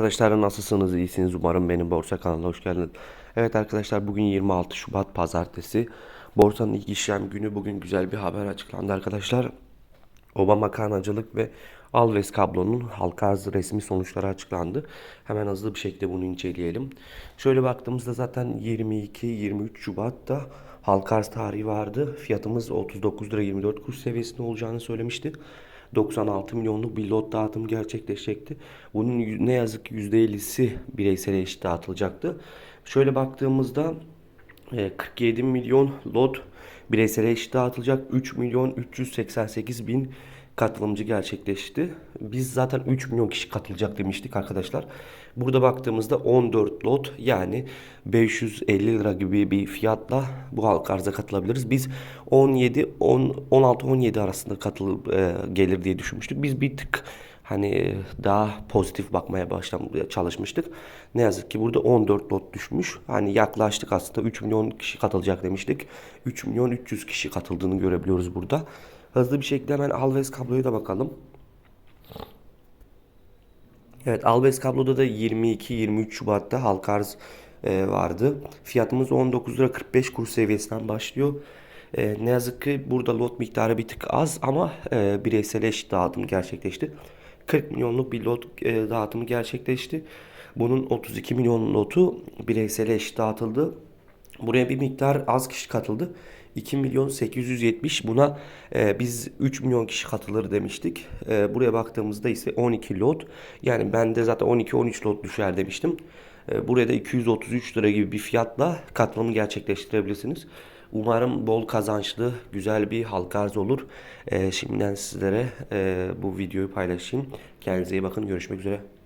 Arkadaşlar nasılsınız? İyisiniz umarım benim borsa kanalına hoş geldiniz. Evet arkadaşlar bugün 26 Şubat pazartesi. Borsanın ilk işlem günü bugün güzel bir haber açıklandı arkadaşlar. Obama karnacılık ve Alves kablonun halka arz resmi sonuçları açıklandı. Hemen hızlı bir şekilde bunu inceleyelim. Şöyle baktığımızda zaten 22-23 Şubat'ta halka arz tarihi vardı. Fiyatımız 39 lira 24 kuruş seviyesinde olacağını söylemişti. 96 milyonluk bir lot dağıtım gerçekleşecekti. Bunun ne yazık ki %50'si bireysel eşit dağıtılacaktı. Şöyle baktığımızda e, 47 milyon lot bireysel eşit dağıtılacak. 3 milyon 388 bin katılımcı gerçekleşti. Biz zaten 3 milyon kişi katılacak demiştik arkadaşlar. Burada baktığımızda 14 lot yani 550 lira gibi bir fiyatla bu halka arza katılabiliriz. Biz 17 10 16 17 arasında katılıp e, gelir diye düşünmüştük. Biz bir tık hani daha pozitif bakmaya başlam çalışmıştık. Ne yazık ki burada 14 lot düşmüş. Hani yaklaştık aslında 3 milyon kişi katılacak demiştik. 3 milyon 300 kişi katıldığını görebiliyoruz burada. Hızlı bir şekilde hemen Alves kabloya da bakalım. Evet Alves kabloda da 22-23 Şubat'ta halka arz e, vardı. Fiyatımız 19 lira 45 kuruş seviyesinden başlıyor. E, ne yazık ki burada lot miktarı bir tık az ama e, bireysel eşit dağıtım gerçekleşti. 40 milyonluk bir lot e, dağıtımı gerçekleşti. Bunun 32 milyon lotu bireysel eşit dağıtıldı. Buraya bir miktar az kişi katıldı. 2 milyon 870 buna e, biz 3 milyon kişi katılır demiştik. E, buraya baktığımızda ise 12 lot. Yani ben de zaten 12-13 lot düşer demiştim. E, buraya da 233 lira gibi bir fiyatla katılımı gerçekleştirebilirsiniz. Umarım bol kazançlı, güzel bir halka arz olur. E, şimdiden sizlere e, bu videoyu paylaşayım. Kendinize iyi bakın. Görüşmek üzere.